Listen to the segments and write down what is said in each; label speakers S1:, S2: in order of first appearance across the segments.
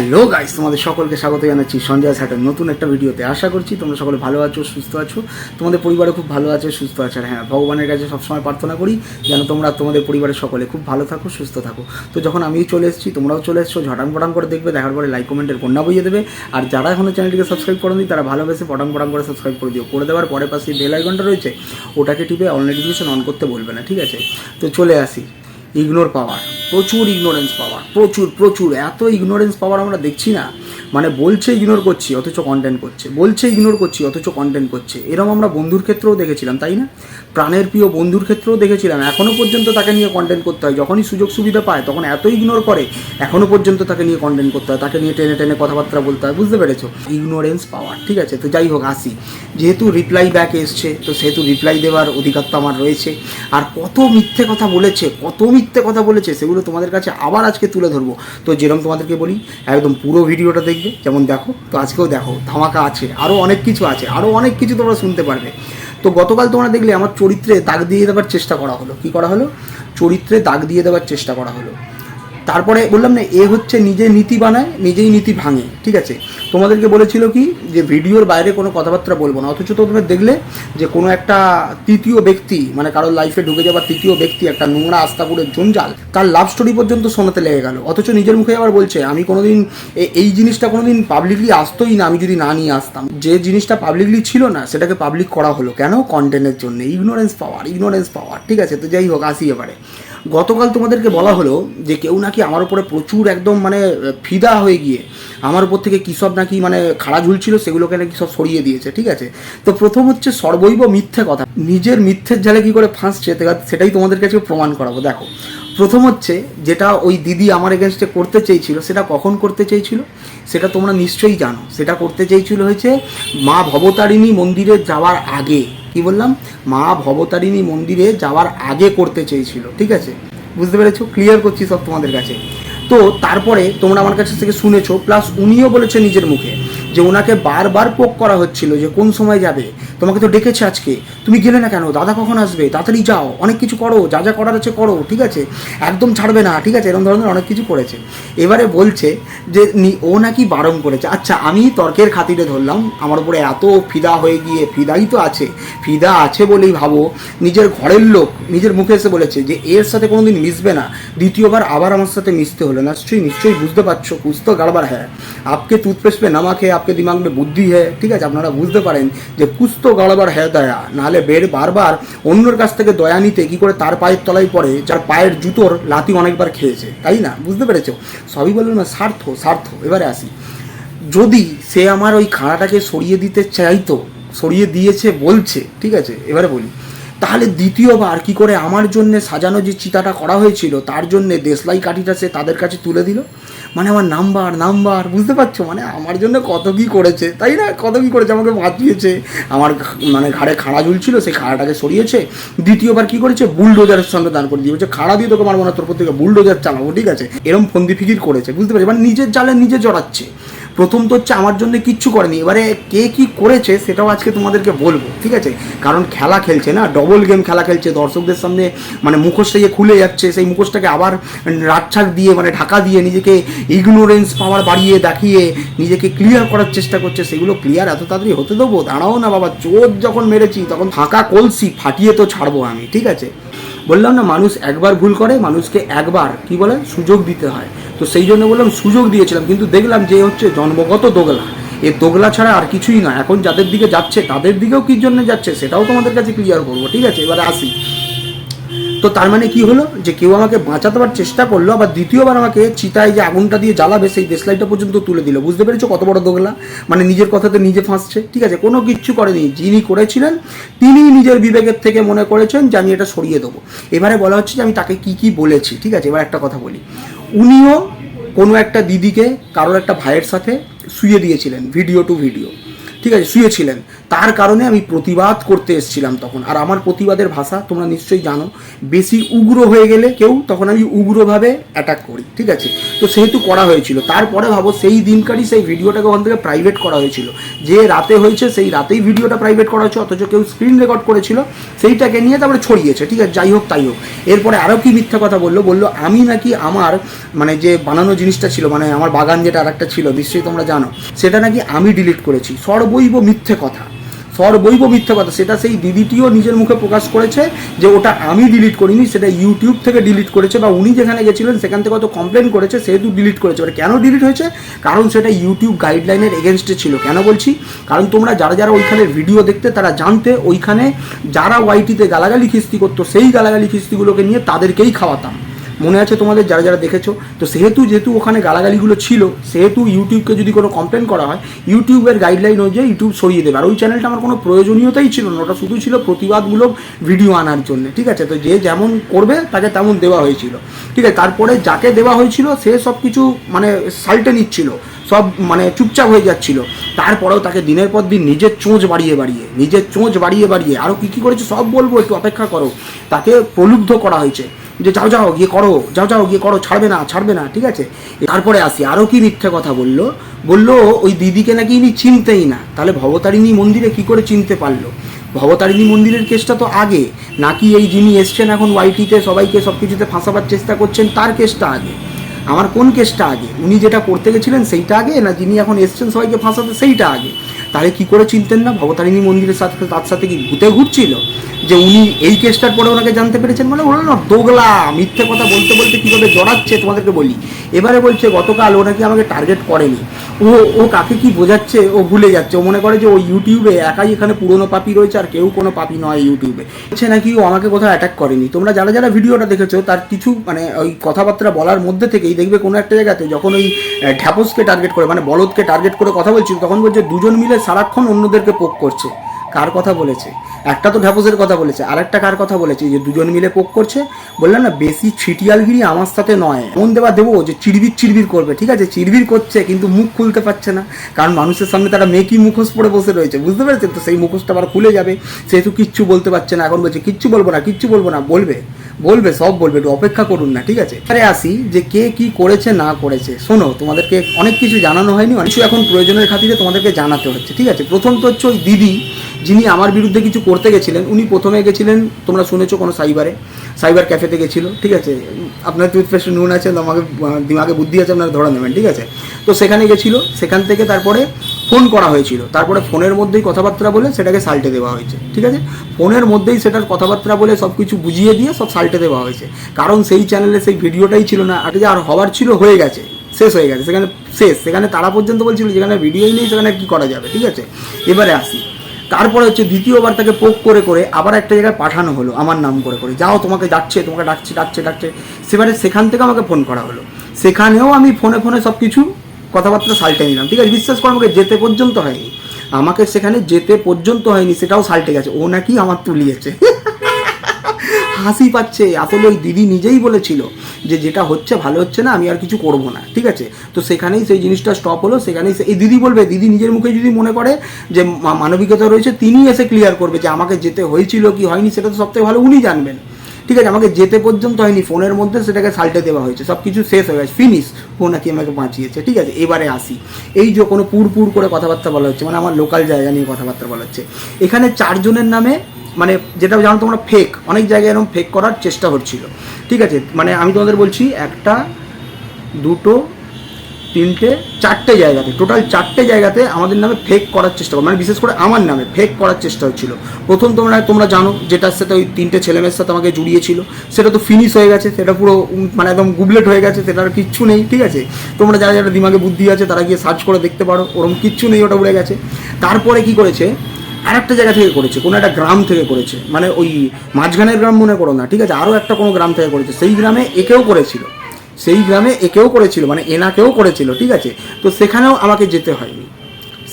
S1: Hello guys, তোমাদের সকলকে স্বাগত জানাচ্ছি সঞ্জয় স্যাটের নতুন একটা ভিডিওতে। আশা করছি তোমরা সকলে ভালো আছো, সুস্থ আছো। তোমাদের পরিবারে খুব ভালো আছে, সুস্থ আছে। আর হ্যাঁ ভগবানের কাছে সবসময় প্রার্থনা করি যেন তোমরা তোমাদের পরিবারের সকলে খুব ভালো থাকো, সুস্থ থাকো। তো যখন আমি চলে এসেছি, তোমরাও চলে এসছো ঝটাং পটাং করে দেখবে, দেখার পরে লাইক কমেন্টের কন্যা বইয়ে দেবে। আর যারা এখনও চ্যানেলটিকে সাবস্ক্রাইব করেনি, তারা ভালোবেসে পটাং পটাং করে সাবস্ক্রাইব করে দিও। করে দেওয়ার পরে পাশে বেল আইকনটা রয়েছে, ওটাকে টিপে অল নোটিফিকেশন অন করতে বলবে না, ঠিক আছে? তো চলে আসি। ইগনোর পাওয়ার প্রচুর ইগনোরেন্স পাওয়ার প্রচুর প্রচুর, এত ইগনোরেন্স পাওয়ার আমরা দেখছি না। মানে বলছে ইগনোর করছি, অথচ কন্টেন্ট করছে, বলছে ইগনোর করছি, অথচ কন্টেন্ট করছে। এরকম আমরা বন্ধুর ক্ষেত্রেও দেখেছিলাম, তাই না? প্রাণের প্রিয় বন্ধুর ক্ষেত্রেও দেখেছিলাম এখনও পর্যন্ত তাকে নিয়ে কন্টেন্ট করতে হয়। যখনই সুযোগ সুবিধা পায়, তখন এত ইগনোর করে এখনও পর্যন্ত তাকে নিয়ে কন্টেন্ট করতে হয়। তাকে নিয়ে টেনে টেনে কথাবার্তা বলতে হয়, বুঝতে পেরেছ? ইগনোরেন্স পাওয়ার ঠিক আছে? তো যাই হোক, আসি। যেহেতু রিপ্লাই ব্যাক এসছে, তো সেহেতু রিপ্লাই দেওয়ার অধিকার তো আমার রয়েছে। আর কত মিথ্যে কথা বলেছে, কত মিথ্যে কথা বলেছে, সেগুলো তোমাদের কাছে আবার আজকে তুলে ধরবো। তো যেরকম তোমাদেরকে বলি, একদম পুরো ভিডিওটা দেখবে, যেমন দেখো, তো আজকেও দেখো, ধামাকা আছে আরও অনেক কিছু আছে আরও অনেক কিছু তোমরা শুনতে পারবে। তো গতকাল তোমরা দেখলে আমার চরিত্রে দাগ দিয়ে দেওয়ার চেষ্টা করা হলো। কি করা হলো? চরিত্রে দাগ দিয়ে দেওয়ার চেষ্টা করা হলো। তারপরে বললাম না, এ হচ্ছে নিজে নীতি বানায়, নিজেই নীতি ভাঙে, ঠিক আছে? তোমাদেরকে বলেছিল কি, যে ভিডিওর বাইরে কোনো কথাবার্তা বলব না, অথচ তোমরা দেখলে যে কোনো একটা তৃতীয় ব্যক্তি মানে কারোর লাইফে ঢুকে যাবার তৃতীয় ব্যক্তি, একটা নোংরা আস্তাপুরের জঞ্জাল, তার লাভ স্টোরি পর্যন্ত শোনাতে লেগে গেল। অথচ নিজের মুখে আবার বলছে, আমি কোনোদিন এই জিনিসটা কোনোদিন পাবলিকলি আসতোই না, আমি যদি না নিয়ে আসতাম। যে জিনিসটা পাবলিকলি ছিল না, সেটাকে পাবলিক করা হলো। কেন? কন্টেন্টের জন্য ইগনোরেন্স পাওয়ার ইগনোরেন্স পাওয়ার ঠিক আছে? তো যাই হোক, আসি এবারে। গতকাল তোমাদেরকে বলা হলো যে কেউ নাকি আমার উপরে প্রচুর একদম মানে ফিদা হয়ে গিয়ে আমার উপর থেকে কী সব নাকি মানে খাড়া ঝুলছিল সেগুলোকে নাকি সব সরিয়ে দিয়েছে, ঠিক আছে? তো প্রথম হচ্ছে সর্বৈব মিথ্যে কথা। নিজের মিথ্যের জালে কী করে ফাঁসছে সেটাই তোমাদের কাছে প্রমাণ করাবো, দেখো। প্রথম হচ্ছে যেটা ওই দিদি আমার এগেনস্টে করতে চেয়েছিল, সেটা কখন করতে চেয়েছিল? সেটা তোমরা নিশ্চয়ই জানো। সেটা করতে চেয়েছিল হয়েছে মা ভবতারিণী মন্দিরে যাওয়ার আগে। কি বললাম? মা ভবতারিণী মন্দিরে যাওয়ার আগে করতে চেয়েছিল, ঠিক আছে? বুঝতে পেরেছ? ক্লিয়ার করছি সব তোমাদের কাছে। তো তারপরে তোমরা আমার কাছে থেকে শুনেছো প্লাস উনিও বলেছে নিজের মুখে যে ওনাকে বারবার পোক করা হচ্ছিল যে কোন সময় যাবে। তোমাকে তো ডেকেছে আজকে। তুমি গেলে না কেন? দাদা কখন আসবে? তাড়াতাড়ি যাও। অনেক কিছু করো। যা যা করার আছে করো, ঠিক আছে? একদম ছাড়বে না, ঠিক আছে? এরকম ধরনের অনেক কিছু করেছে। এবারে বলছে যে ও নাকি বারণ করেছে। আচ্ছা আমি তর্কের খাতিরে ধরলাম, আমার উপরে এত ফিদা হয়ে গিয়ে, ফিদাই তো আছে, ফিদা আছে বলেই ভাবো, নিজের ঘরের লোক নিজের মুখে এসে বলেছে যে এর সাথে কোনোদিন মিশবে না। দ্বিতীয়বার আবার আমার সাথে মিশতে হলো। बोले নিশ্চয়ই নিশ্চয়ই বুঝতে পারছ কুস্ত গাড়বার হ্যাঁ। আপকে টুথপেস্ট পে নামাক আপকে দিমাগ মে বুদ্ধি হ্যাঁ ঠিক আছে, আপনারা বুঝতে পারেন যে কুস্ত গাড়বার হ্যাঁ দয়া নাহলে বের বারবার অন্যর কাছ থেকে দয়া নিতে কী করে তার পায়ের তলায় পড়ে, যার পায়ের জুতোর লাতি অনেকবার খেয়েছে, তাই না? বুঝতে পেরেছ? সবই বলবেন না স্বার্থ স্বার্থ এবারে আসি। যদি সে আমার ওই খাড়াটাকে সরিয়ে দিতে চাইতো, সরিয়ে দিয়েছে, বলছে, ঠিক আছে, এবারে বলি। তাহলে দ্বিতীয়বার কি করে আমার জন্য সাজানো যে চিতাটা করা হয়েছিল, তার জন্য দেশলাই কাঠিটা সে তাদের কাছে তুলে দিল? মানে আমার নাম্বার নাম্বার, বুঝতে পারছ? মানে আমার জন্য কত কি করেছে, তাই না? কত কি করেছে, আমাকে বাঁচিয়েছে। আমার মানে ঘাড়ে খাড়া ঝুলছিল সেই খাড়াটাকে সরিয়েছে। দ্বিতীয়বার কি করেছে? বুলডোজারের সঙ্গে দান করে দিয়েছে। খাড়া দিয়ে তোকে মারবো না, তোর প্রত্যেকে বুলডোজার চালাবো, ঠিক আছে? এরম ফন্দি ফিকির করেছে, বুঝতে পারছি? মানে নিজের জালে নিজে জড়াচ্ছে। প্রথম তো হচ্ছে আমার জন্য কিচ্ছু করেনি। এবারে কে কি করেছে সেটাও আজকে তোমাদেরকে বলব, ঠিক আছে? কারণ খেলা খেলছে না ডবল গেম খেলা খেলছে, দর্শকদের সামনে মানে মুখোশটা যে খুলে যাচ্ছে, সেই মুখোশটাকে আবার রাতছাক দিয়ে মানে ঢাকা দিয়ে নিজেকে ইগনোরেন্স পাওয়ার বাড়িয়ে দেখিয়ে নিজেকে ক্লিয়ার করার চেষ্টা করছে, সেগুলো ক্লিয়ার এত তাড়াতাড়ি হতে দেবো? দাঁড়াও না বাবা, চোর যখন মেরেছি, তখন ফাঁকা কলসি, ফাটিয়ে তো ছাড়বো আমি, ঠিক আছে? বললাম না, মানুষ একবার ভুল করে, মানুষকে একবার, কি বলে, সুযোগ দিতে হয়। তো সেই জন্য বললাম, সুযোগ দিয়েছিলাম, কিন্তু দেখলাম যে হচ্ছে জন্মগত দোগলা। এ দোগলা ছাড়া আর কিছুই না এখন যাদের দিকে যাচ্ছে, তাদের দিকেও কি জন্য যাচ্ছে, সেটাও তোমাদের কাছে ক্লিয়ার করব, ঠিক আছে? এবারে আসি। তো তার মানে কি হলো? যে কেউ আমাকে বাঁচাতে চেষ্টা করল, আবার দ্বিতীয়বার আমাকে চিতায় যে আগুনটা দিয়ে জ্বালাবে, সেই দেশলাইটা পর্যন্ত তুলে দিল। বুঝতে পেরেছ কত বড় দোগলা? মানে নিজের কথাতে নিজে ফাঁসছে। ঠিক আছে, কোনো কিচ্ছু করেনি। যিনি করেছিলেন তিনি নিজের বিবেকের থেকে মনে করেছেন যে আমি এটা সরিয়ে দেবো। এবারে বলা হচ্ছে যে আমি তাকে কি কি বলেছি। ঠিক আছে, এবার একটা কথা বলি। উনিও কোনো একটা দিদিকে কারোর একটা ভাইয়ের সাথে শুয়ে দিয়েছিলেন, ভিডিও টু ভিডিও। ঠিক আছে, শুয়েছিলেন। তার কারণে আমি প্রতিবাদ করতে এসেছিলাম তখন। আর আমার প্রতিবাদের ভাষা তোমরা নিশ্চয়ই জানো। বেশি উগ্র হয়ে গেলে কেউ তখন আমি উগ্রভাবে অ্যাটাক করি, ঠিক আছে? তো সেহেতু করা হয়েছিল। তারপরে ভাবো, সেই দিনকারই সেই ভিডিওটাকে ওখান থেকে প্রাইভেট করা হয়েছিল। যে রাতে হয়েছে, সেই রাতেই ভিডিওটা প্রাইভেট করা হয়েছে, অথচ কেউ স্ক্রিন রেকর্ড করেছিল। সেইটাকে নিয়ে তারপরে ছড়িয়েছে, ঠিক আছে? যাই হোক, তাই হোক। এরপরে আরও কি মিথ্যা কথা বলল? বলল, আমি নাকি আমার মানে যে বানানো জিনিসটা ছিল মানে আমার বাগান যেটা আরেকটা ছিল, নিশ্চয়ই তোমরা জানো, সেটা নাকি আমি ডিলিট করেছি। সর্বৈব মিথ্যে কথা। সর্বৈব মিথ্যে কথা। সেটা সেই দিদিটিও নিজের মুখে প্রকাশ করেছে যে ওটা আমি ডিলিট করিনি, সেটা ইউটিউব থেকে ডিলিট করেছে বা উনি যেখানে গেছিলেন সেখান থেকে হয়তো কমপ্লেন করেছে, সেহেতু ডিলিট করেছে। ওটা কেন ডিলিট হয়েছে? কারণ সেটা ইউটিউব গাইডলাইনের এগেনস্টে ছিল। কেন বলছি? কারণ তোমরা যারা যারা ওইখানে ভিডিও দেখতে, তারা জানতে ওইখানে যারা ওয়াইটিতে গালাগালি খিস্তি করতো, সেই গালাগালি খিস্তিগুলোকে নিয়ে তাদেরকেই খাওয়াতাম। মনে আছে তোমাদের যারা যারা দেখেছ? তো সেহেতু যেহেতু ওখানে গালাগালিগুলো ছিল, সেহেতু ইউটিউবকে যদি কোনো কমপ্লেন করা হয়, ইউটিউবের গাইডলাইন অনুযায়ী ইউটিউব সরিয়ে দেবে। আর ওই চ্যানেলটা আমার কোনো প্রয়োজনীয়তাই ছিল না, ওটা শুধু ছিল প্রতিবাদমূলক ভিডিও আনার জন্য, ঠিক আছে? তো যে যেমন করবে, তাকে তেমন দেওয়া হয়েছিল, ঠিক আছে? তারপরে যাকে দেওয়া হয়েছিল, সে সব কিছু মানে সাল্টে নিচ্ছিল, সব মানে চুপচাপ হয়ে যাচ্ছিল। তারপরেও তাকে দিনের পর দিন নিজের চোঁচ বাড়িয়ে বাড়িয়ে, নিজের চোঁচ বাড়িয়ে বাড়িয়ে আরও কী কী করেছে সব বলব, একটু অপেক্ষা করো। তাকে প্রলুব্ধ করা হয়েছে। যে যাও যাও, গিয়ে করো, যাও যাও, গিয়ে করো, ছাড়বে না ছাড়বে না, ঠিক আছে? তারপরে আসি আরও কি মিথ্যে কথা বলল? বলল, ওই দিদিকে নাকি ইনি চিনতেই না। তাহলে ভবতারিণী মন্দিরে কি করে চিনতে পারল? ভবতারিণী মন্দিরের কেসটা তো আগে। নাকি এই যিনি এসছেন এখন ওয়াইটিতে সবাইকে সব কিছুতে ফাঁসাবার চেষ্টা করছেন, তার কেসটা আগে। আমার কোন কেসটা আগে? উনি যেটা করতে গেছিলেন, সেইটা আগে? না যিনি এখন এসছেন, সবাইকে ফাঁসাতে, সেইটা আগে। তাহলে কি করে চিনতেন না? ভবতারিণী মন্দিরের সাথে তার সাথে কি ভূতে ঘুরছিল? যে উনি এই কেসটার পরে ওনাকে জানতে পেরেছেন মানে ওরা না দোগলা, মিথ্যে কথা বলতে বলতে কীভাবে জড়াচ্ছে তোমাদেরকে বলি। এবারে বলছে, গতকাল ও নাকি আমাকে টার্গেট করেনি? ও ও কাকে কি বোঝাচ্ছে? ও ভুলে যাচ্ছে। ও মনে করে যে ও ইউটিউবে একাই এখানে পুরনো পাপি রয়েছে আর কেউ কোনো পাপি নয় ইউটিউবে হচ্ছে নাকি ও আমাকে কোথাও অ্যাটাক করেনি। তোমরা যারা যারা ভিডিওটা দেখেছ, তার কিছু মানে ওই কথাবার্তা বলার মধ্যে থেকেই দেখবে কোনো একটা জায়গাতে যখন ওই ঢ্যাপসকে টার্গেট করে মানে বলদকে টার্গেট করে কথা বলছিল, তখন বলছে দুজন মিলে সারাক্ষণ অন্যদেরকে পোক করছে। কার কথা বলেছে? একটা তো ঢ্যাপসের কথা বলেছে আর একটা কার কথা বলেছে? যে দুজন মিলে পোক করছে, বললাম না, বেশি ছিটিয়ালগিরি আমার সাথে নয়। এমন দেওয়া দেবো যে চিরবির চিরবির করবে, ঠিক আছে? চিরবির করছে, কিন্তু মুখ খুলতে পারছে না। কারণ মানুষের সামনে তারা মেকি মুখোশ পরে বসে রয়েছে, বুঝতে পেরেছেন? তো সেই মুখোশটা আবার খুলে যাবে, সেহেতু কিচ্ছু বলতে পারছে না। এখন বলছে, কিচ্ছু বলব না, কিচ্ছু বলব না, বলবে। বলবে, সব বলবে, একটু অপেক্ষা করুন না, ঠিক আছে? আরে আসি যে কে কি করেছে, না করেছে। শোনো, তোমাদেরকে অনেক কিছু জানানো হয়নি, অনেক কিছু এখন প্রয়োজনের খাতিরে তোমাদেরকে জানাতে হচ্ছে, ঠিক আছে? প্রথম তো হচ্ছে ওই দিদি যিনি আমার বিরুদ্ধে কিছু করতে গেছিলেন, উনি প্রথমে গেছিলেন, তোমরা শুনেছো কোনো সাইবারে? সাইবার ক্যাফেতে গেছিল, ঠিক আছে? আপনার টুথপেস্ট নুন আছে আমাকে দিমাগে বুদ্ধি আছে, আপনারা ধরে নেবেন, ঠিক আছে? তো সেখানে গেছিল, সেখান থেকে তারপরে ফোন করা হয়েছিল। তারপরে ফোনের মধ্যেই কথাবার্তা বলে সেটাকে সাল্টে দেওয়া হয়েছে, ঠিক আছে? ফোনের মধ্যেই সেটার কথাবার্তা বলে সব কিছু বুঝিয়ে দিয়ে সব সাল্টে দেওয়া হয়েছে। কারণ সেই চ্যানেলে সেই ভিডিওটাই ছিল না আর যে আর হওয়ার ছিল, হয়ে গেছে, শেষ হয়ে গেছে, সেখানে শেষ, সেখানে তারা পর্যন্ত বলছিল, যেখানে ভিডিওই নেই, সেখানে কি করা যাবে, ঠিক আছে? এবারে আসি। তারপরে হচ্ছে দ্বিতীয়বার তাকে পোক করে করে আবার একটা জায়গায় পাঠানো হলো, আমার নাম করে করে। যাও, তোমাকে ডাকছে তোমাকে ডাকছে ডাকছে ডাকছে। সেবারে সেখান থেকে আমাকে ফোন করা হলো। সেখানেও আমি ফোনে ফোনে সব কিছু কথাবার্তা সালটে নিলাম। ঠিক আছে, বিশ্বাস করো, আমাকে যেতে পর্যন্ত হয়নি। আমাকে সেখানে যেতে পর্যন্ত হয়নি, সেটাও সালটে গেছে। ও নাকি আমার তুলিয়েছে। হাসি পাচ্ছে, আসলে ওই দিদি নিজেই বলেছিল যে যেটা হচ্ছে ভালো হচ্ছে না, আমি আর কিছু করব না, ঠিক আছে? তো সেখানেই সেই জিনিসটা স্টপ হলো, সেখানেই এই দিদি বলবে, দিদি নিজের মুখে যদি মনে করে যে মানবিকতা রয়েছে তিনি এসে ক্লিয়ার করবে যে আমাকে যেতে হয়েছিল কি হয়নি, সেটা তো সবথেকে ভালো উনি জানবেন। ঠিক আছে, আমাকে যেতে পর্যন্ত হয়নি, ফোনের মধ্যে সেটাকে সাল্টে দেওয়া হয়েছে সব কিছু শেষ হয়ে গেছে ফিনিশ ও নাকি আমাকে বাঁচিয়েছে, ঠিক আছে? এবারে আসি। এই যে কোনো পুর পুর করে কথাবার্তা বলা হচ্ছে মানে আমার লোকাল জায়গা নিয়ে কথাবার্তা বলা হচ্ছে। এখানে চারজনের নামে মানে যেটা জানো তোমরা ফেক অনেক জায়গায় এরকম ফেক করার চেষ্টা হচ্ছিল। ঠিক আছে? মানে আমি তোমাদের বলছি, একটা, দুটো, তিনটে, চারটে জায়গাতে টোটাল চারটে জায়গাতে আমাদের নামে ফেক করার চেষ্টা করে মানে বিশেষ করে আমার নামে ফেক করার চেষ্টা হচ্ছিল। প্রথম তোমরা তোমরা জানো, যেটার সাথে ওই তিনটে ছেলেমেয়ের সাথে আমাকে জুড়িয়েছিল, সেটা তো ফিনিশ হয়ে গেছে, সেটা পুরো মানে একদম গুবলেট হয়ে গেছে, সেটার কিচ্ছু নেই, ঠিক আছে? তোমরা যারা যারা দিমাগে বুদ্ধি আছে, তারা গিয়ে সার্চ করে দেখতে পারো ওরকম কিচ্ছু নেই, ওটা উড়ে গেছে। তারপরে কি করেছে আরেকটা জায়গা থেকে করেছে, কোনো একটা গ্রাম থেকে করেছে। মানে ওই মাঝখানের গ্রাম মনে করো না, ঠিক আছে? আরও একটা কোনো গ্রাম থেকে করেছে। সেই গ্রামে একেও করেছিল। সেই গ্রামে একেও করেছিল মানে এনাকেও করেছিল, ঠিক আছে? তো সেখানেও আমাকে যেতে হয়নি।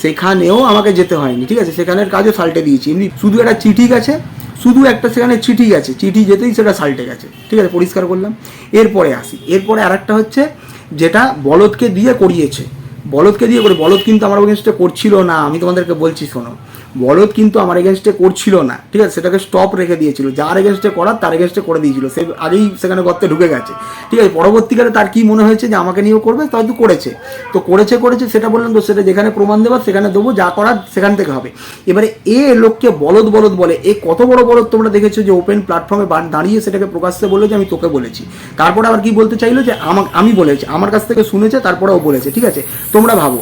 S1: সেখানেও আমাকে যেতে হয়নি, ঠিক আছে? সেখানের কাজও সাল্টে দিয়েছি। এমনি শুধু একটা চিঠি গেছে, শুধু একটা সেখানে চিঠি গেছে। চিঠি যেতেই সেটা সাল্টে গেছে, ঠিক আছে? পরিষ্কার করলাম। এরপরে আসি। এরপরে আরেকটা হচ্ছে, যেটা বলদকে দিয়ে করিয়েছে। বলদকে দিয়ে করে, বলদ কিন্তু আমার এগেনস্টে করছিল না। আমি তোমাদেরকে বলছি, শোনো। বলদ কিন্তু আমার এগেনস্টে করছিল না, ঠিক আছে? সেটাকে স্টপ রেখে দিয়েছিল। যার এগেনস্টে করার তার এগেনস্টে করে দিয়েছিল। সে আগেই সেখানে গর্তে ঢুকে গেছে। ঠিক আছে? পরবর্তীকালে তার কি মনে হয়েছে যে আমাকে নিয়েও করবে? তাই তো করেছে। তো করেছে করেছে, সেটা বললাম তো সেটা যেখানে প্রমাণ দেবার সেখানে দেবো, যা করার সেখান থেকে হবে। এবারে এ লোককে বলদ বলদ বলে, এ কত বড় বলদ তোমরা দেখেছ যে ওপেন প্ল্যাটফর্মে দাঁড়িয়ে সেটাকে প্রকাশ্যে বলল যে আমি তোকে বলেছি। তারপরে আবার কি বলতে চাইলো যে আমা, আমি বলেছি, আমার কাছ থেকে শুনেছে, তারপরে ও বলেছে, ঠিক আছে? তোমরা ভাবো,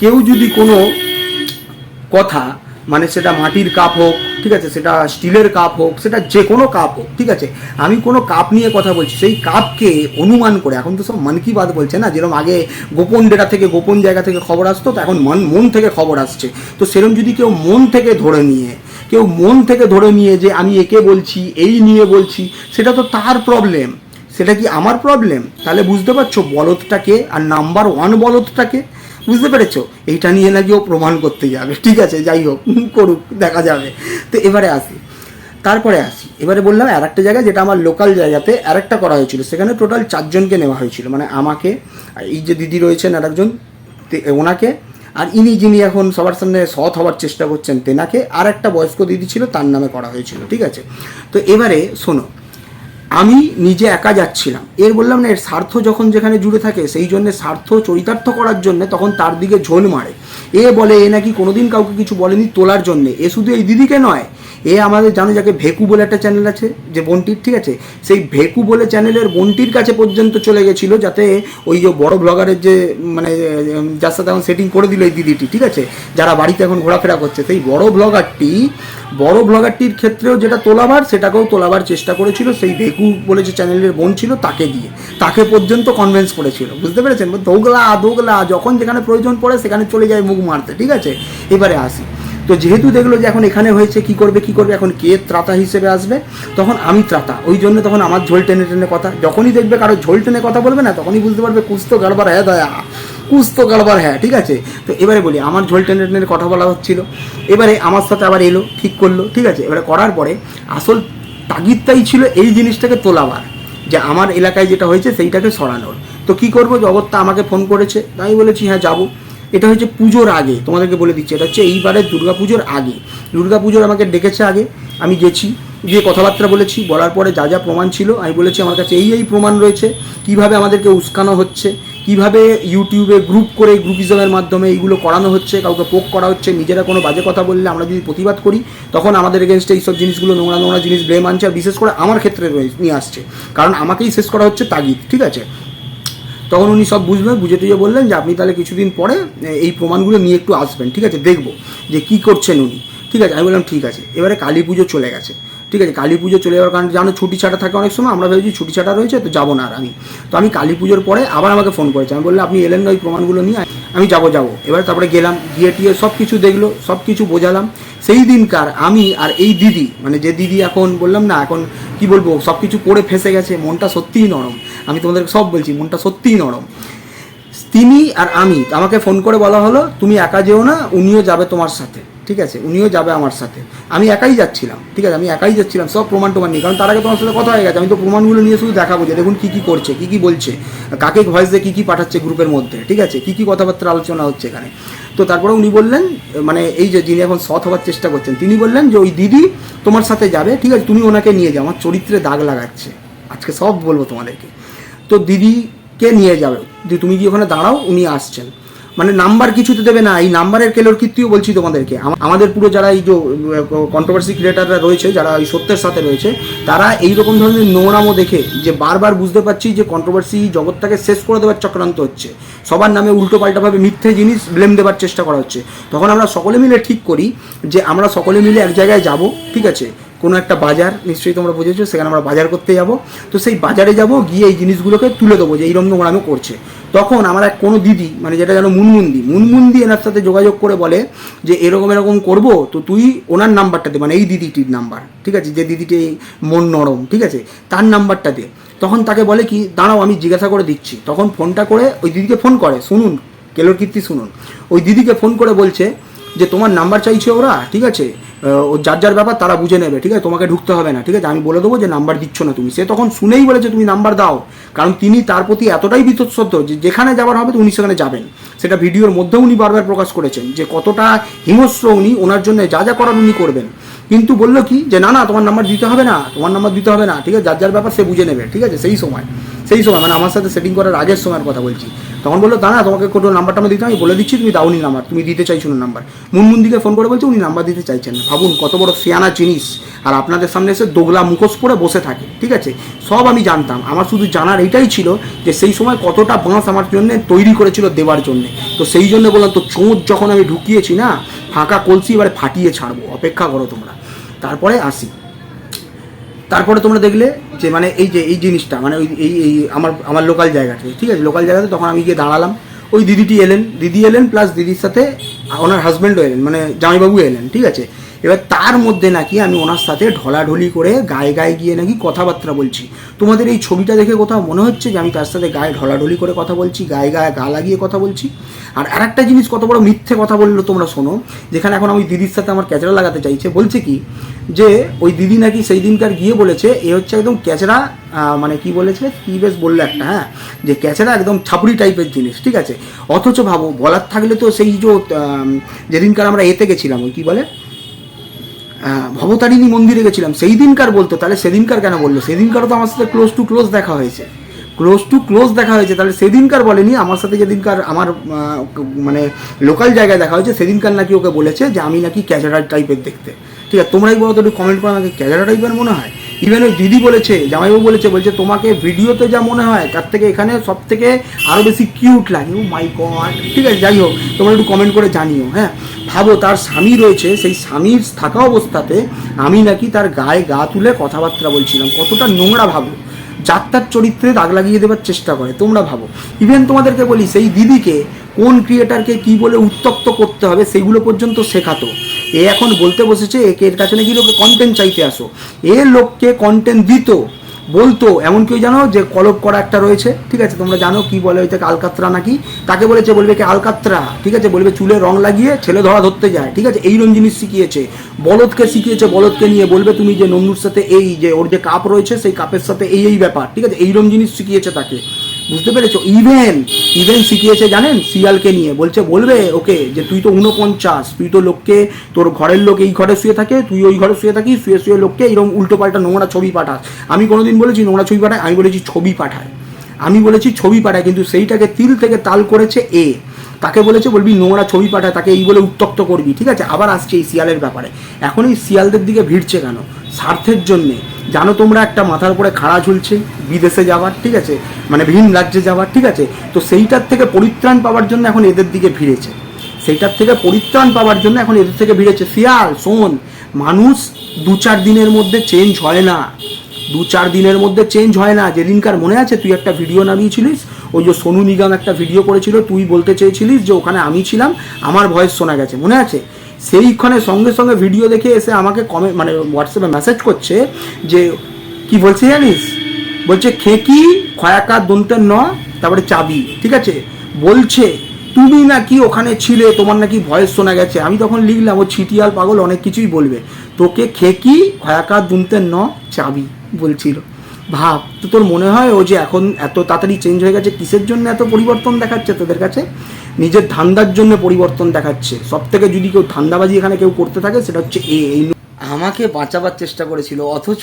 S1: কেউ যদি কোনো কথা মানে সেটা মাটির কাপ হোক, ঠিক আছে, সেটা স্টিলের কাপ হোক, সেটা যে কোনো কাপ হোক, ঠিক আছে। আমি কোনো কাপ নিয়ে কথা বলছি, সেই কাপকে অনুমান করে, এখন তো সব মন কি বাত বলছে না, যেরকম আগে গোপন ডেটা থেকে, গোপন জায়গা থেকে খবর আসতো, তো এখন মন মন থেকে খবর আসছে। তো সেরকম যদি কেউ মন থেকে ধরে নিয়ে, কেউ মন থেকে ধরে নিয়ে যে আমি একে বলছি, এই নিয়ে বলছি, সেটা তো তার প্রবলেম সেটা কি আমার প্রবলেম তাহলে বুঝতে পারছ বলদটাকে আর নাম্বার ওয়ান বলদটাকে? বুঝতে পেরেছ? এইটা নিয়ে নাকি ও প্রমাণ করতে যাবে। ঠিক আছে, যাই হোক, করুক, দেখা যাবে। তো এবারে আসি। তারপরে আসি। এবারে বললাম আর একটা জায়গায় যেটা আমার লোকাল জায়গাতে আর একটা করা হয়েছিল। সেখানে টোটাল চারজনকে নেওয়া হয়েছিল। মানে আমাকে এই যে দিদি রয়েছেন আর একজন ওনাকে, আর ইনি যিনি এখন সবার সামনে সৎ হওয়ার চেষ্টা করছেন, তেনাকে আর একটা বয়স্ক দিদি ছিল, তার নামে করা হয়েছিল। ঠিক আছে? তো এবারে শোনো আমি নিজে একা যাচ্ছিলাম। এর বললাম না, এর স্বার্থ যখন যেখানে জুড়ে থাকে, সেই জন্য স্বার্থ চরিতার্থ করার জন্য তখন তার দিকে ঝোল মারে। এ বলে, এ নাকি কোনোদিন কাউকে কিছু বলেনি তোলার জন্য। এ শুধু এই দিদিকে নয়, এ আমাদের জানো যাকে ভেকু বলে একটা চ্যানেল আছে, যে বন্টির, ঠিক আছে? সেই ভেকু বলে চ্যানেলের বন্টির কাছে পর্যন্ত চলে গেছিল যাতে ওই যে বড় ব্লগারের যে মানে যার সাথে এখন সেটিং করে দিল এই দিদিটি, ঠিক আছে? যারা বাড়িতে এখন ঘোরাফেরা করছে, সেই বড় ব্লগারটি বড় ব্লগারটির ক্ষেত্রেও যেটা তোলাবার, সেটাকেও তোলাবার চেষ্টা করেছিল। সেই ভেকু বলে যে চ্যানেলের বোন ছিল, তাকে দিয়ে। তাকে পর্যন্ত কনভিন্স করেছিল। বুঝতে পেরেছেন? দোগলা দোগলা, যখন যেখানে প্রয়োজন পড়ে, সেখানে চলে যায় মুখ মারতে, ঠিক আছে? এবারে আসি। তো যেহেতু দেখল যে এখন এখানে হয়েছে, কি করবে কি করবে, এখন কে ত্রাতা হিসেবে আসবে? তখন আমি ত্রাতা। ওই জন্য তখন আমার ঝোল টেনে টেনে কথা। যখনই দেখবে কারও ঝোল টেনে কথা বলবে না, তখনই বুঝতে পারবে কুছ তো গড়বড় হ্যাঁ দয়া। কুছ তো গড়বড় হ্যাঁ ঠিক আছে? তো এবারে বলি, আমার ঝোল টেনে কথা বলা হচ্ছিল। এবারে আমার সাথে আবার এলো, ঠিক করল, ঠিক আছে? এবারে করার পরে আসল তাগিদটাই ছিল এই জিনিসটাকে তোলাবার, যে আমার এলাকায় যেটা হয়েছে সেইটাকে সরানোর। তো কি করব? জগৎটা আমাকে ফোন করেছে, তাই আমি বলেছি হ্যাঁ যাব। এটা হচ্ছে পুজোর আগে, তোমাদেরকে বলে দিচ্ছি, এটা হচ্ছে এইবারের দুর্গা পুজোর আগে। দুর্গা পুজোর আমাকে ডেকেছে আগে, আমি গেছি, গিয়ে কথাবার্তা বলেছি, বলার পরে যা যা প্রমাণ ছিল, আমি বলেছি, আমার কাছে এই এই প্রমাণ রয়েছে, কীভাবে আমাদেরকে উস্কানো হচ্ছে কীভাবে ইউটিউবে গ্রুপ করে গ্রুপিজমের মাধ্যমে এইগুলো করানো হচ্ছে, কাউকে পোক করা হচ্ছে, নিজেরা কোনো বাজে কথা বললে আমরা যদি প্রতিবাদ করি, তখন আমাদের এগেনস্টে এইসব জিনিসগুলো নোংরা নোংরা জিনিস ব্লেম আনছে আর বিশেষ করে আমার ক্ষেত্রে নিয়ে আসছে। কারণ আমাকেই শেষ করা হচ্ছে তাগিদ, ঠিক আছে? তখন উনি সব বুঝবেন বুঝে টুঝে বললেন যে আপনি তাহলে কিছুদিন পরে এই প্রমাণগুলো নিয়ে একটু আসবেন, ঠিক আছে? দেখব যে কি করছেন উনি, ঠিক আছে? আমি বললাম, ঠিক আছে। এবারে কালী পুজো চলে গেছে। ঠিক আছে, কালী পুজো চলে যাওয়ার কারণে জানো ছুটি ছাটা থাকে অনেক সময়, আমরা ভেবেছি ছুটি ছাটা রয়েছে, তো যাব না আর আমি। তো আমি কালী পুজোর পরে আবার আমাকে ফোন করেছে। আমি বললাম, আপনি এলেন না ওই প্রমাণগুলো নিয়ে? আমি যাব যাব। এবার তারপরে গেলাম, গিয়ে টিয়ে সব কিছু দেখল, সব কিছু বোঝালাম। সেই দিনকার আমি আর এই দিদি মানে যে দিদি এখন বললাম না, এখন কি বলব, সব কিছু করে ফেসে গেছে, মনটা সত্যিই নরম। আমি তোমাদের সব বলছি, মনটা সত্যিই নরম। তিনি আর আমি, আমাকে ফোন করে বলা হলো, তুমি একা যেও না, উনিও যাবে তোমার সাথে। ঠিক আছে, উনিও যাবে আমার সাথে। আমি একাই যাচ্ছিলাম, ঠিক আছে, আমি একাই যাচ্ছিলাম, সব প্রমাণ টমাণ নিয়ে কারণ তার আগে তোমার সাথে কথা হয়ে গেছে, আমি তো প্রমাণগুলো নিয়ে শুধু দেখাবো যে দেখুন কী কী করছে, কী কী বলছে, কাকে ভয়েস দিয়ে কী কী পাঠাচ্ছে গ্রুপের মধ্যে, ঠিক আছে, কী কী কথাবার্তা আলোচনা হচ্ছে এখানে। তো তারপরে উনি বললেন মানে এই যে যিনি এখন সৎ হওয়ার চেষ্টা করছেন, তিনি বললেন যে ওই দিদি তোমার সাথে যাবে, ঠিক আছে, তুমি ওনাকে নিয়ে যাও, আমার চরিত্রে দাগ লাগাচ্ছে, আজকে সব বলব তোমাদেরকে। তো দিদিকে নিয়ে যাবে তুমি কি ওখানে দাঁড়াও, উনি আসছেন। মানে নাম্বার কিছুতে দেবে না, এই নাম্বারের কেলোর কীর্তিও বলছি তোমাদেরকে। আমাদের পুরো যারা এই যে কন্ট্রোভার্সি ক্রিয়েটাররা রয়েছে, যারা এই সত্যের সাথে রয়েছে, তারা এই রকম ধরনের নোংরামও দেখে যে বারবার বুঝতে পারছি যে কন্ট্রোভার্সি জগৎটাকে শেষ করে দেওয়ার চক্রান্ত হচ্ছে। সবার নামে উল্টো পাল্টাভাবে মিথ্যে জিনিস ব্লেম দেওয়ার চেষ্টা করা হচ্ছে। তখন আমরা সকলে মিলে ঠিক করি যে আমরা সকলে মিলে এক জায়গায় যাব, ঠিক আছে? কোনো একটা বাজার, নিশ্চয়ই তোমরা বুঝেছ, সেখানে আমরা বাজার করতে যাব। তো সেই বাজারে যাব, গিয়ে এই জিনিসগুলোকে তুলে দেবো যে এইরকম নোংরামো করছে। তখন আমার এক কোনো দিদি মানে যেটা যেন মুনমুন্দি মুনমুন্দি এনার সাথে যোগাযোগ করে বলে যে এরকম এরকম করব, তো তুই ওনার নাম্বারটা দে মানে এই দিদিটির নাম্বার, ঠিক আছে? যে দিদিটি মন নরম, ঠিক আছে? তার নাম্বারটা দে। তখন তাকে বলে কি, দাঁড়াও, আমি জিজ্ঞাসা করে দিচ্ছি। তখন ফোনটা করে ওই দিদিকে ফোন করে, শুনুন, কেলোর কীর্তি শুনুন। ওই দিদিকে ফোন করে বলছে যে, তোমার নাম্বার চাইছে ওরা, ঠিক আছে? যার যার ব্যাপার তারা বুঝে নেবে, ঠিক আছে? তোমাকে ঢুকতে হবে না, ঠিক আছে? আমি বলে দেবো যে নাম্বার দিচ্ছ না তুমি। সে তখন শুনেই বলেছে, তুমি নাম্বার দাও। কারণ তিনি তার প্রতি এতটাই বিতশ্রদ্ধ যে যেখানে যাবার হবে উনি সেখানে যাবেন। সেটা ভিডিওর মধ্যেও উনি বারবার প্রকাশ করেছেন, যে কতটা হিংস্র উনি, ওনার জন্য যা যা করার উনি করবেন। কিন্তু বলল কি, যে না না, তোমার নাম্বার দিতে হবে না, তোমার নাম্বার দিতে হবে না, ঠিক আছে? যার যার ব্যাপার সে বুঝে নেবে, ঠিক আছে? সেই সময় সেই সময় মানে আমার সাথে সেটিং করার আগের সময়ের কথা বলছি। তখন বলল দাঁড়া তোমাকে কোনো নাম্বারটা আমি দিতে আমি বলে দিচ্ছি, তুমি দাওনি নাম্বার তুমি দিতে চাইছো না নাম্বার মুনমুন্দিকে ফোন করে বলছে, উনি নাম্বার দিতে চাইছেন না। ভাবুন কত বড় সিয়ানা জিনিস। আর আপনাদের সামনে এসে দোগলা মুখোশ পরে বসে থাকে, ঠিক আছে? সব আমি জানতাম। আমার শুধু জানার এটাই ছিল যে সেই সময় কতটা বাঁশ আমার জন্য তৈরি করেছিল দেওয়ার জন্য। তো সেই জন্য বললাম, তো চোঁচ যখন আমি ঢুকিয়েছি না, ফাঁকা কলসি এবারে ফাটিয়ে ছাড়বো, অপেক্ষা করো তোমরা। তারপরে আসি। তারপরে তোমরা দেখলে যে মানে এই যে, এই জিনিসটা মানে ওই, এই এই আমার আমার লোকাল জায়গাতে, ঠিক আছে? লোকাল জায়গাতে তখন আমি গিয়ে দাঁড়ালাম। ওই দিদিটি এলেন। দিদি এলেন প্লাস দিদির সাথে ওনার হাজব্যান্ডও এলেন মানে জামাইবাবু এলেন, ঠিক আছে? এবার তার মধ্যে নাকি আমি ওনার সাথে ঢলাঢলি করে গায়ে গায়ে গিয়ে নাকি কথাবার্তা বলছি। তোমাদের এই ছবিটা দেখে কোথাও মনে হচ্ছে যে আমি তার সাথে গায়ে ঢলাঢলি করে কথা বলছি গায়ে গায়ে গা লাগিয়ে কথা বলছি? আর আরেকটা জিনিস কত বড় মিথ্যে কথা বলল তোমরা শোনো যেখানে এখন আমি দিদির সাথে আমার ক্যাচড়া লাগাতে চাইছে। বলছে কি যে ওই দিদি নাকি সেই দিনকার গিয়ে বলেছে এ হচ্ছে একদম ক্যাচড়া আহ, মানে কি বলেছে? কি বেশ বলল একটা হ্যাঁ? যে ক্যাচড়া একদম ছাপুরি টাইপের জিনিস ঠিক আছে? অথচ ভাবো বলার থাকলে তো সেই যে যেদিনকার আমরা এতে গেছিলাম ওই কি বলে? ভবতারিণী মন্দিরে গেছিলাম। সেই দিনকার বলতো, তাহলে সেদিনকার কেন বলল? সেদিনকারও তো আমার সাথে ক্লোজ টু ক্লোজ দেখা হয়েছে। ক্লোজ টু ক্লোজ দেখা হয়েছে, তাহলে সেদিনকার বলেনি, আমার সাথে যেদিনকার আমার মানে লোকাল জায়গায় দেখা হয়েছে, সেদিনকার নাকি ওকে বলেছে যে, আমি নাকি ক্যাজারা টাইপের দেখতে। ঠিক আছে, তোমরাই বলো তো, একটু কমেন্ট করো আমাকে ক্যাজারা টাইপের মনে হয়? ইভেন ওই দিদি বলেছে, জামাইবাবু বলেছে, বলছে, তোমাকে ভিডিওতে যা মনে হয়, তার থেকে এখানে সব থেকে আরও বেশি কিউট লাগে। ও মাই গড ঠিক আছে, যাই হোক, তোমরা একটু কমেন্ট করে জানিও হ্যাঁ? ভাবো, তার স্বামী রয়েছে, সেই স্বামীর থাকা অবস্থাতে আমি নাকি তার গায়ে গা তুলে কথাবার্তা বলছিলাম। কতটা নোংরা ভাবো। যাত্রার চরিত্রে দাগ লাগিয়ে দেওয়ার চেষ্টা করে, তোমরা ভাবো। ইভেন তোমাদেরকে বলি, সেই দিদিকে কোন ক্রিয়েটারকে কি বলে উত্তক্ত করতে হবে সেইগুলো পর্যন্ত শেখাতো। এ এখন বলতে বসেছে, একে এর কাছে নাকি লোকে কন্টেন্ট চাইতে আসো। এ লোককে কন্টেন্ট দিত, বলতো এমন কেউ জানো যে কলপ করা একটা রয়েছে, ঠিক আছে, তোমরা জানো কি বলে ওইটাকে, আলকাত্রা নাকি? তাকে বলেছে, বলবে কি আলকাত্রা, ঠিক আছে, বলবে চুলে রং লাগিয়ে ছেলে ধরা ধরতে যায়, ঠিক আছে এইরকম জিনিস শিখিয়েছে। বলদকে শিখিয়েছে, বলদকে নিয়ে বলবে তুমি যে নন্দুর সাথে এই যে ওর যে কাপ রয়েছে, সেই কাপের সাথে এই এই ব্যাপার, ঠিক আছে এইরকম জিনিস শিখিয়েছে তাকে। বুঝতে পেরেছ? ইভেন ইভেন শিখিয়েছে, জানেন? সিয়ালকে নিয়ে। বলছে, বলবে ওকে যে, তুই তো উনপঞ্চাশ তুই তো লোককে, তোর ঘরের লোক এই ঘরে শুয়ে থাকে, তুই ওই ঘরে শুয়ে থাকিস, শুয়ে শুয়ে লোককে এরকম উল্টো পাল্টা নোংরা ছবি পাঠাস। আমি কোনোদিন বলেছি নোংরা ছবি পাঠায়, আমি বলেছি ছবি পাঠায়। আমি বলেছি ছবি পাঠায়, কিন্তু সেইটাকে তিল থেকে তাল করেছে এ। তাকে বলেছে, বলবি নোংরা ছবি পাঠায়, তাকে এই বলে উত্তক্ত করবি। ঠিক আছে? আবার আসছে এই শিয়ালের ব্যাপারে। এখন এই শিয়ালদের দিকে ভিড়ছে কেন? স্বার্থের জন্যে। জানো তোমরা একটা মাথার উপরে খাড়া ঝুলছে, বিদেশে যাওয়ার ঠিক আছে? মানে ভিন রাজ্যে যাওয়ার ঠিক আছে? তো সেইটার থেকে পরিত্রাণ পাওয়ার জন্য এখন এদের দিকে ভিড়েছে। সেইটার থেকে পরিত্রাণ পাওয়ার জন্য এখন এদের থেকে ভিড়েছে। শিয়াল, শোন, মানুষ দু চার দিনের মধ্যে চেঞ্জ হয় না। দু চার দিনের মধ্যে চেঞ্জ হয় না। যেদিনকার মনে আছে তুই একটা ভিডিও নামিয়েছিলিস, ওই যে সোনু নিগম একটা ভিডিও করেছিল, তুই বলতে চেয়েছিলিস যে ওখানে আমি ছিলাম, আমার ভয়েস শোনা গেছে। মনে আছে? সেইক্ষণে সঙ্গে সঙ্গে ভিডিও দেখে এসে আমাকে কমে মানে হোয়াটসঅ্যাপে মেসেজ করছে যে, কি বলছে জানিস? বলছে খেকি খয়াকার দন্তের ন? তারপরে চাবি, ঠিক আছে? বলছে, তুমি নাকি ওখানে ছিলে, তোমার নাকি ভয়েস শোনা গেছে। আমি তখন লিখলাম, ও ছিটিয়াল পাগল, অনেক কিছুই বলবে। তোকে খেকি খয়াকার দুনতের ন? চাবি। বলছিল। ভাব, তো তোর মনে হয় ও যে এখন এত তাড়াতাড়ি চেঞ্জ হয়ে গেছে, কিসের জন্য এত পরিবর্তন দেখাচ্ছে তাদের কাছে? নিজের ধান্দার জন্য পরিবর্তন দেখাচ্ছে। সব থেকে যদি কেউ ধান্দাবাজি এখানে কেউ করতে থাকে, সেটা হচ্ছে এই আমাকে বাঁচাবার চেষ্টা করেছিল, অথচ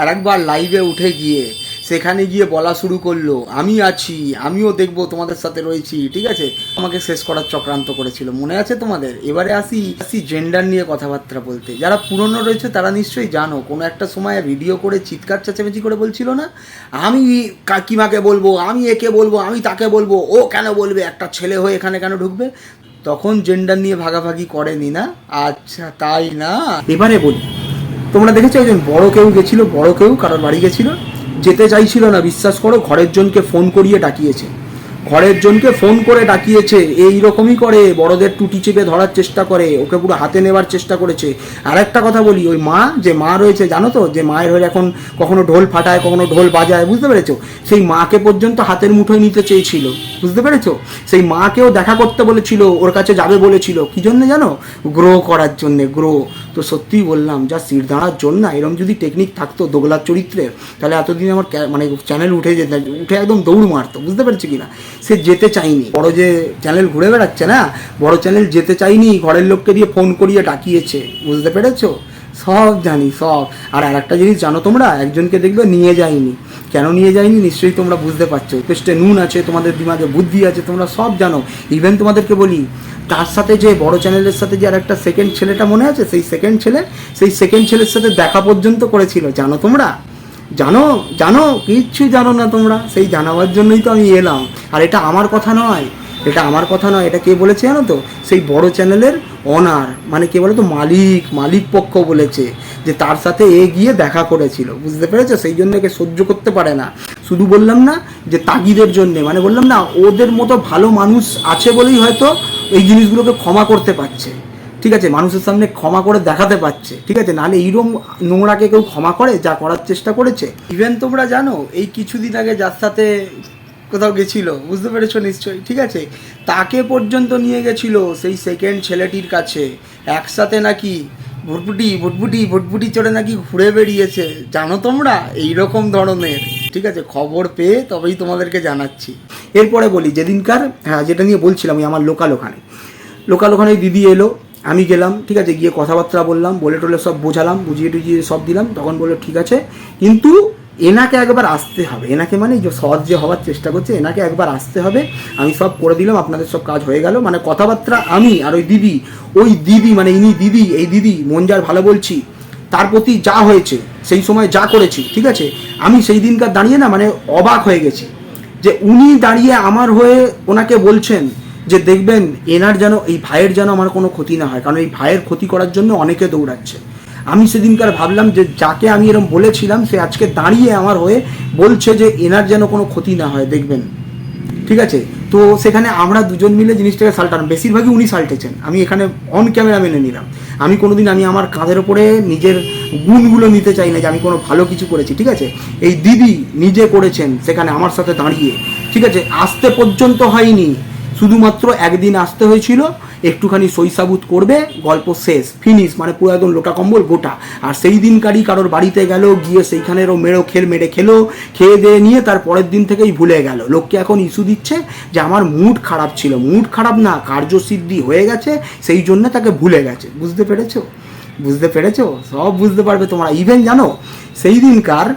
S1: আর একবার লাইভে উঠে গিয়ে সেখানে গিয়ে বলা শুরু করল, আমি আছি, আমিও দেখব তোমাদের সাথে রয়েছি। ঠিক আছে? আমাকে শেষ করার চক্রান্ত করেছিল। মনে আছে তোমাদের? এবারে আসি আসি জেন্ডার নিয়ে কথাবার্তা বলতে। যারা পুরনো রয়েছে তারা নিশ্চয়ই জানো, কোনো একটা সময় ভিডিও করে চিৎকার চেঁচামেচি করে বলছিল না? আমি কাকিমাকে বলব, আমি একে বলব, আমি তাকে বলব, ও কেন বলবে? একটা ছেলে হয়ে এখানে কেন ঢুকবে? তখন জেন্ডার নিয়ে ভাগাভাগি করেনি না আচ্ছা তাই না? এবারে বলি, তোমরা দেখেছ একজন বড় কেউ গেছিল? বড় কেউ? কারোর বাড়ি গেছিল? যেতে চাইছিল না, বিশ্বাস করো, ঘরের জনকে ফোন করিয়ে ডাকিয়েছে। ঘরের জনকে ফোন করে ডাকিয়েছে, এই রকমই করে, বড়দের টুটি চেপে ধরার চেষ্টা করে, ওকে পুরো হাতে নেবার চেষ্টা করেছে। আর একটা কথা বলি, ওই মা, যে মা রয়েছে, জানো তো, যে মায়ের হয়ে এখন কখনো ঢোল ফাটায়, কখনো ঢোল বাজায়, বুঝতে পেরেছ? সেই মাকে পর্যন্ত হাতের মুঠোয় নিতে চেয়েছিল, বুঝতে পেরেছ? সেই মাকেও দেখা করতে বলেছিল, ওর কাছে যাবে বলেছিল। কি জন্য জানো? গ্রো করার জন্যে, গ্রো। তো সত্যিই বললাম, যা সিট দাঁড়ার জন্য এরকম যদি টেকনিক থাকতো দোগলার চরিত্রে, তাহলে এতদিন আমার মানে চ্যানেল উঠে যেত উঠে একদম দৌড় মারতো, বুঝতে পেরেছি কিনা? সে যেতে চাইনি। বড় যে চ্যানেল ঘুরে বেড়াচ্ছে না, বড় চ্যানেল যেতে চাইনি, ঘরের লোককে দিয়ে ফোন করিয়ে ডাকিয়েছে, বুঝতে পেরেছ? সব জানি, সব। আর আর একটা জিনিস, জানো তোমরা? একজনকে দেখবে নিয়ে যায়নি। কেন নিয়ে যায়নি? নিশ্চয়ই তোমরা বুঝতে পারছ। পেস্টে নুন আছে, তোমাদের দিমাগে বুদ্ধি আছে, তোমরা সব জানো। ইভেন তোমাদেরকে বলি, তার সাথে যে বড় চ্যানেলের সাথে যে আর একটা সেকেন্ড ছেলেটা মনে আছে? সেই সেকেন্ড ছেলে, সেই সেকেন্ড ছেলের সাথে দেখা পর্যন্ত করেছিল। জানো তোমরা? জানো? জানো? কিচ্ছু জানো না তোমরা। সেই জানাবার জন্যই তো আমি এলাম। আর এটা আমার কথা নয়। এটা আমার কথা নয়। এটা কে বলেছে জানো তো? সেই বড় চ্যানেলের অনার মানে কে বলে তো মালিক মালিক পক্ষ বলেছে যে তার সাথে এ গিয়ে দেখা করেছিল। বুঝতে পেরেছ? সেই জন্য একে সহ্য করতে পারে না। শুধু বললাম না যে তাগিদের জন্যে মানে বললাম না, ওদের মতো ভালো মানুষ আছে বলেই হয়তো এই জিনিসগুলোকে ক্ষমা করতে পারছে। ঠিক আছে? মানুষের সামনে ক্ষমা করে দেখাতে পারছে। ঠিক আছে? নাহলে এইরকম নোংরাকে কেউ ক্ষমা করে, যা করার চেষ্টা করেছে। ইভেন তোমরা জানো, এই কিছুদিন আগে যার সাথে কোথাও গেছিল, বুঝতে পেরেছ নিশ্চয়ই, ঠিক আছে? তাকে পর্যন্ত নিয়ে গেছিল সেই সেকেন্ড ছেলেটির কাছে। একসাথে নাকি ভুটভুটি ভুটভুটি ভুটভুটি চড়ে নাকি ঘুরে বেরিয়েছে জানো তোমরা? এই রকম ধরনের। ঠিক আছে, খবর পেয়ে তবেই তোমাদেরকে জানাচ্ছি। এরপরে বলি, যেদিনকার হ্যাঁ যেটা নিয়ে বলছিলাম ওই আমার লোকাল ওখানে। লোকাল ওখানে দিদি এলো, আমি গেলাম, ঠিক আছে, গিয়ে কথাবার্তা বললাম বলে টলে সব বোঝালাম বুঝিয়ে টুঝিয়ে সব দিলাম, তখন বলল, ঠিক আছে। কিন্তু এনাকে একবার আসতে হবে। এনাকে মানে যে সৎ যে হওয়ার চেষ্টা করছে, এনাকে একবার আসতে হবে। আমি সব করে দিলাম, আপনাদের সব কাজ হয়ে গেল। মানে কথাবার্তা আমি আর ওই দিদি ওই দিদি মানে ইনি দিদি, এই দিদি মন যার ভালো বলছি, তার প্রতি যা হয়েছে, সেই সময় যা করেছি, ঠিক আছে? আমি সেই দিনকার দাঁড়িয়ে না মানে অবাক হয়ে গেছি যে উনি দাঁড়িয়ে আমার হয়ে ওনাকে বলছেন যে দেখবেন, এনার যেন, এই ভাইয়ের যেন আমার কোনো ক্ষতি না হয়। কারণ এই ভাইয়ের ক্ষতি করার জন্য অনেকে দৌড়াচ্ছে। আমি সেদিনকার ভাবলাম যে যাকে আমি এরকম বলেছিলাম, সে আজকে দাঁড়িয়ে আমার হয়ে বলছে যে এনার যেন কোনো ক্ষতি না হয়, দেখবেন। ঠিক আছে? তো সেখানে আমরা দুজন মিলে জিনিসটাকে সাল্টান, বেশিরভাগই উনি সাল্টেছেন। আমি এখানে অন ক্যামেরা মেনে নিলাম। আমি কোনোদিন আমি আমার কাঁধের ওপরে নিজের গুণগুলো নিতে চাই না যে আমি কোনো ভালো কিছু করেছি, ঠিক আছে? এই দিদি নিজে করেছেন সেখানে আমার সাথে দাঁড়িয়ে। ঠিক আছে? আসতে পর্যন্ত হয়নি। শুধুমাত্র একদিন আসতে হয়েছিল। একটুখানি সৈসাবুত করবে, গল্প শেষ ফিনিশ মানে পুরো একদম লোটা কম্বল, গোটা। আর সেই দিনকারই কারোর বাড়িতে গেল, গিয়ে সেইখানেরও মেরো খেল মেরে খেলো, খেয়ে দিয়ে নিয়ে তার পরের দিন থেকেই ভুলে গেল। লোককে এখন ইস্যু দিচ্ছে যে আমার মুড খারাপ ছিল। মুড খারাপ না, কার্যসিদ্ধি হয়ে গেছে, সেই জন্য তাকে ভুলে গেছে। বুঝতে পেরেছ? বুঝতে পেরেছ? সব বুঝতে পারবে তোমরা। ইভেন জানো, সেই দিনকার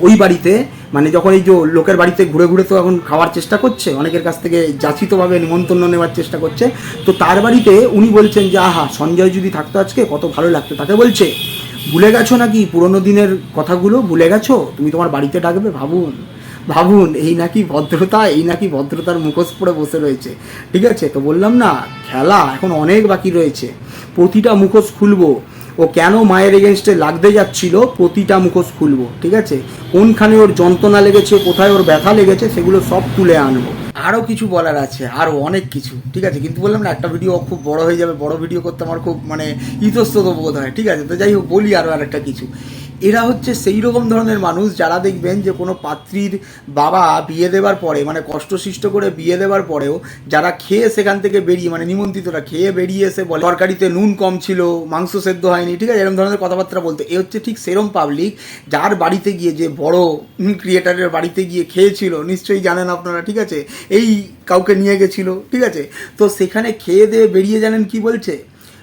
S1: ওই বাড়িতে মানে যখন এই যে লোকের বাড়িতে ঘুরে ঘুরে তো এখন খাওয়ার চেষ্টা করছে, অনেকের কাছ থেকে যাচিতভাবে নিমন্ত্রণ নেওয়ার চেষ্টা করছে, তো তার বাড়িতে উনি বলছেন যে, আহা, সঞ্জয় যদি থাকতো আজকে, কত ভালো লাগতো। তাকে বলছে, ভুলে গেছো নাকি পুরোনো দিনের কথাগুলো? ভুলে গেছো? তুমি তোমার বাড়িতে ডাকবে? ভাবুন ভাবুন, এই নাকি ভদ্রতা, এই নাকি ভদ্রতার মুখোশ পরে বসে রয়েছে। ঠিক আছে? তো বললাম, না, খেলা এখন অনেক বাকি রয়েছে। প্রতিটা মুখোশ খুলবো ও কেন মায়ের এগেনস্টে লাগতে যাচ্ছিল প্রতিটা মুখোশ খুলবো, ঠিক আছে? কোনখানে ওর যন্ত্রণা লেগেছে, কোথায় ওর ব্যথা লেগেছে, সেগুলো সব তুলে আনব। আরও কিছু বলার আছে আরও অনেক কিছু, ঠিক আছে? কিন্তু বললাম না, একটা ভিডিও খুব বড় হয়ে যাবে, বড় ভিডিও করতে আমার খুব মানে ইতস্তত বোধ হয়, ঠিক আছে? তো যাই হোক, বলি আরও আর একটা কিছু। এরা হচ্ছে সেই রকম ধরনের মানুষ যারা দেখবেন যে কোনো পাত্রীর বাবা বিয়ে দেওয়ার পরে মানে কষ্টসিষ্ট করে বিয়ে দেওয়ার পরেও যারা খেয়ে সেখান থেকে বেরিয়ে মানে নিমন্ত্রিতরা খেয়ে বেরিয়ে এসে বলে, তরকারিতে নুন কম ছিল, মাংস সেদ্ধ হয়নি। ঠিক আছে, এরকম ধরনের কথাবার্তা বলতে। এ হচ্ছে ঠিক সেরম পাবলিক যার বাড়িতে গিয়ে যে বড় ক্রিয়েটারের বাড়িতে গিয়ে খেয়েছিল, নিশ্চয়ই জানেন আপনারা, ঠিক আছে? এই কাউকে নিয়ে গেছিল, ঠিক আছে? তো সেখানে খেয়ে দিয়ে বেরিয়ে জানেন কি বলছে?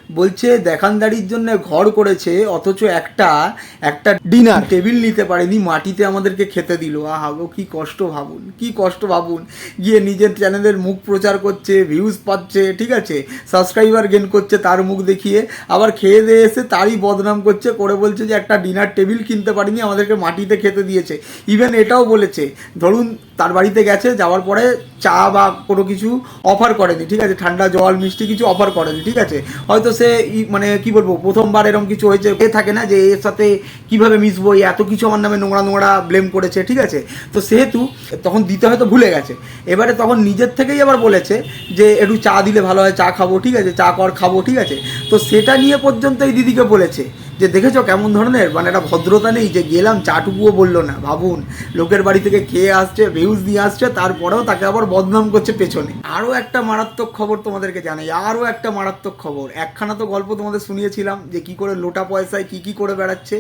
S1: বলছে দেখানদারির জন্য ঘর করেছে অথচ একটা একটা ডিনার টেবিল নিতে পারেনি মাটিতে আমাদেরকে খেতে দিল। আহা গো কি কষ্ট ভাবুন কি কষ্ট ভাবুন। গিয়ে নিজের চ্যানেলের মুখ প্রচার করছে ভিউজ পাচ্ছে ঠিক আছে? সাবস্ক্রাইবার গেন করছে তার মুখ দেখিয়ে আবার খেয়ে দিয়ে এসে তারই বদনাম করছে করে বলছে যে একটা ডিনার টেবিল কিনতে পারিনি আমাদেরকে মাটিতে খেতে দিয়েছে। ইভেন এটাও বলেছে ধরুন তার বাড়িতে গেছে যাওয়ার পরে চা বা কোনো কিছু অফার করেনি ঠিক আছে? ঠান্ডা জল মিষ্টি কিছু অফার করেনি ঠিক আছে? হয়তো সে মানে কি বলব, প্রথমবার এরকম কিছু হয়েছে, এ থাকে না যে এর সাথে কীভাবে মিশবো এত কিছু আমার নামে নোংরা নোংরা ব্লেম করেছে, ঠিক আছে? তো সেহেতু তখন দিতে হয়তো ভুলে গেছে। এবারে তখন নিজের থেকেই আবার বলেছে যে, একটু চা দিলে ভালো হয়, চা খাব, ঠিক আছে? চা কর, খাব, ঠিক আছে? তো সেটা নিয়ে পর্যন্ত এই দিদিকে বলেছে। যে দেখেছ কেমন ধরনের? মানে একটা ভদ্রতা নেই যে গেলাম, চাটুকুও বলল না, ভাবুন। লোকের বাড়ি থেকে খেয়ে আসছে ভিউজ দিয়ে আসছে, তারপরেও তাকে আবার বদনাম করছে পেছনে। আরও একটা মারাত্মক খবর তোমাদেরকে জানাই, আরও একটা মারাত্মক খবর। একখানা তো গল্প তোমাদের শুনিয়েছিলাম যে কি করে লোটা পয়সায় কি কি করে বেড়াচ্ছে।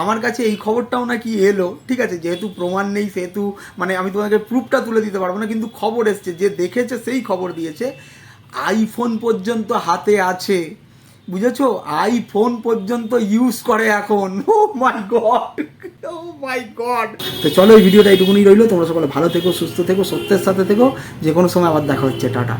S1: আমার কাছে এই খবরটাও নাকি এলো, ঠিক আছে? যেহেতু প্রমাণ নেই, সেহেতু মানে আমি তোমাকে প্রুফটা তুলে দিতে পারব না, কিন্তু খবর এসছে, যে দেখেছে সেই খবর দিয়েছে আইফোন পর্যন্ত হাতে আছে বুঝেছ? আইফোন পর্যন্ত ইউজ করে এখন। ও মাই গড ও মাই গড তো চলো এই ভিডিওটা এইটুকুনি রইল। তোমরা সকলে ভালো থেকো, সুস্থ থেকো, সত্যের সাথে থেকো। যে কোনো সময় আবার দেখা হচ্ছে। টাটা।